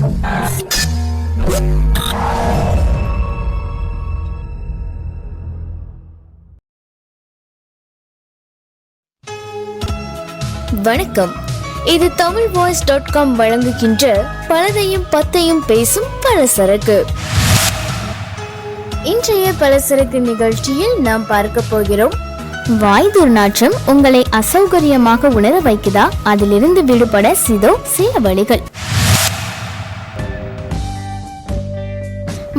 வணக்கம். இது Tamil voice dot com வழங்குகின்ற பலதையும் பத்தையும் பேசும் பலசரக்கு. இன்றைய பலசரக்கு நிகழ்ச்சியில் நாம் பார்க்க போகிறோம். வாய் துர்நாற்றம் உங்களை அசௌகரியமாக உணர வைக்குதா? அதிலிருந்து விடுபட சிதோ சில வழிகள்.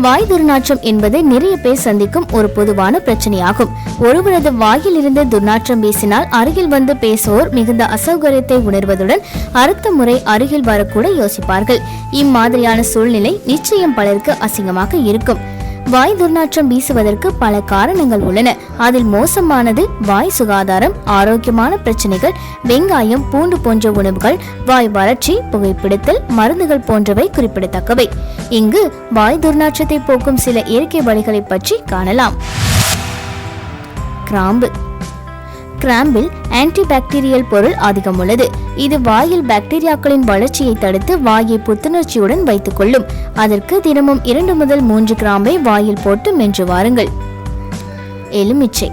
வாய் துர்நாற்றம் என்பது நிறைய பேர் சந்திக்கும் ஒரு பொதுவான பிரச்சனையாகும். ஒருவரது வாயில் இருந்து துர்நாற்றம் வீசினால் அருகில் வந்து பேசுவோர் மிகுந்த அசௌகரியத்தை உணர்வதுடன் அடுத்த முறை அருகில் வரக்கூட யோசிப்பார்கள். இம்மாதிரியான சூழ்நிலை நிச்சயம் பலருக்கு அசிங்கமாக இருக்கும். வாய் துர்நாற்றம் வீசுவதற்கு பல காரணங்கள் உள்ளன. அதில் மோசமானது வாய் சுகாதாரம் ஆரோக்கியமான பிரச்சனைகள் வெங்காயம் பூண்டு போன்ற உணவுகள் வாய் வறட்சி புகைப்பிடித்தல் மருந்துகள் போன்றவை குறிப்பிடத்தக்கவை. இங்கு வாய் துர்நாற்றத்தை போக்கும் சில இயற்கை வழிகளை பற்றி காணலாம். கிராம்பு. கிராம்பில் ஆன்டிபாக்டீரியல் பொருள் அதிகம் உள்ளது. இது வாயில் பாக்டீரியாக்களின் வளர்ச்சியை தடுத்து வாயை புத்துணர்ச்சியுடன் வைத்துக் கொள்ளும் அதற்கு தினமும் இரண்டு முதல் மூன்று கிராம்பை வாயில் போட்டு மென்று வாருங்கள். எலுமிச்சை.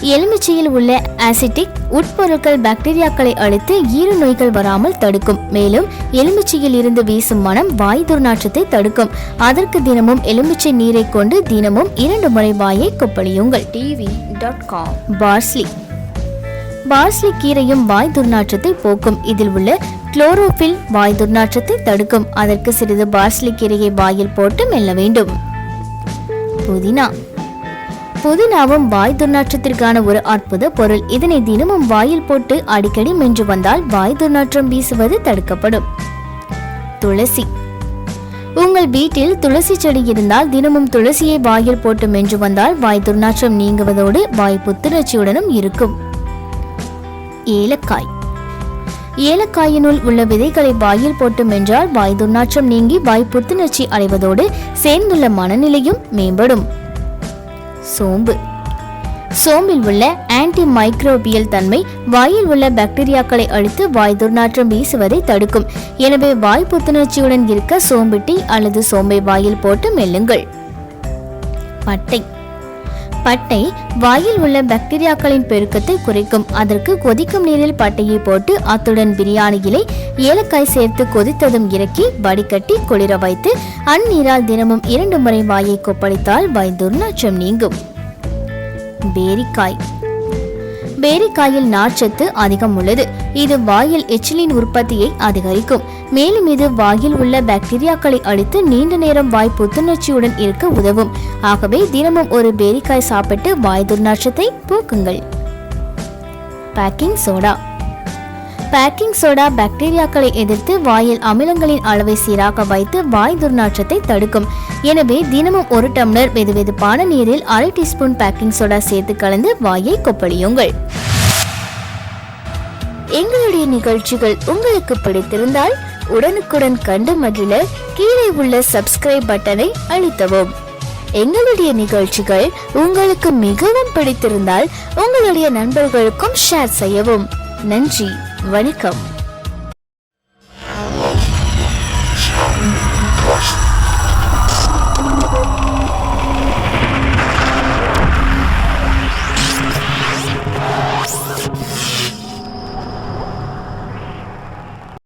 எலுமிச்சையில் உள்ள ஆசிட்டிக் உட்பொருட்கள் பாக்டீரியாக்களை அழித்து ஈர நோய்கள் வராமல் தடுக்கும். மேலும் எலுமிச்சையில் இருந்து வீசும் மனம் வாய் துர்நாற்றத்தை தடுக்கும். அதற்கு தினமும் எலுமிச்சை நீரை கொண்டு தினமும் இரண்டு முறை வாயை கொப்பளியுங்கள். TV dot com parsley. Parsley கீரையும் வாய் துர்நாற்றத்தை போக்கும். இதில் உள்ள குளோரோபில் வாய் துர்நாற்றத்தை தடுக்கும். அதற்கு சிறிது பார்ஸ்லி கீரையை வாயில் போட்டு மெல்ல வேண்டும். புதினா. புதினாவும் வாய் துர்நாற்றத்திற்கான ஒரு அற்புத பொருள். இதனை தினமும் வாயில் போட்டு அடிக்கடி மென்று வந்தால் வாய் துர்நாற்றம் வீசுவது தடுக்கப்படும். துளசி. உங்கள் வீட்டில் துளசி செடி இருந்தால் தினமும் துளசியை வாயில் போட்டு மென்று வந்தால் வாய் துர்நாற்றம் நீங்குவதோடு வாய் புத்துணர்ச்சியுடனும் இருக்கும். ஏலக்காய். ஏலக்காயினுள் உள்ள விதைகளை வாயில் போட்டு மென்றால் வாய் துர்நாற்றம் நீங்கி வாய் புத்துணர்ச்சி அடைவதோடு சேர்ந்துள்ள மனநிலையும் மேம்படும். சோம்பு. சோம்பில் உள்ள ஆன்டி மைக்ரோபியல் தன்மை வாயில் உள்ள பாக்டீரியாக்களை அழித்து வாய் துர்நாற்றம் வீசுவதை தடுக்கும். எனவே வாய் புத்துணர்ச்சியுடன் இருக்க சோம்பு டீ அல்லது சோம்பை வாயில் போட்டு மெல்லுங்கள். பட்டை. பட்டை வாயில் உள்ள பாக்டீரியாக்களின் பெருக்கத்தை குறைக்கும். அதற்கு கொதிக்கும் நீரில் பட்டையை போட்டு அத்துடன் பிரியாணி இலை ஏலக்காய் சேர்த்து கொதித்ததும் இறக்கி வடிகட்டி குளிர வைத்து அந்நீரால் தினமும் இரண்டு முறை வாயை கொப்பளித்தால் வாய் துர்நாற்றம் நீங்கும். பேரிக்காய். பேரிக்காயில் நார்ச்சத்து அதிகம் உள்ளது. இது வாயில் எச்சிலின் உற்பத்தியை அதிகரிக்கும். மேலும் இது வாயில் உள்ள பாக்டீரியாக்களை அழித்து நீண்ட நேரம் வாய் புத்துணர்ச்சியுடன் இருக்க உதவும். ஆகவே தினமும் ஒரு பேரிக்காய் சாப்பிட்டு வாய் துர்நாற்றத்தை போக்குங்கள். Baking soda. பேக்கிங் சோடா பாக்டீரியாக்களை எதிர்த்து வாயில் அமிலங்களின் அளவை சீராக வைத்து வாய் துர்நாற்றத்தை தடுக்கும். எனவே தினமும் ஒரு டம்ளர் வெதுவெதுப்பான நீரில் அரை டீஸ்பூன் பேக்கிங் சோடா சேர்த்து கலந்து வாயை கொப்பளியுங்கள். எங்களுடைய நிகழ்ச்சிகள் உங்களுக்கு பிடித்திருந்தால் உடனுக்குடன் கண்டு மகிழ கீழே உள்ள சப்ஸ்கிரைப் பட்டனை அழுத்தவும். எங்களுடைய நிகழ்ச்சிகள் உங்களுக்கு மிகவும் பிடித்திருந்தால் உங்களுடைய நண்பர்களுக்கும் ஷேர் செய்யவும். நன்றி. வணக்கம்.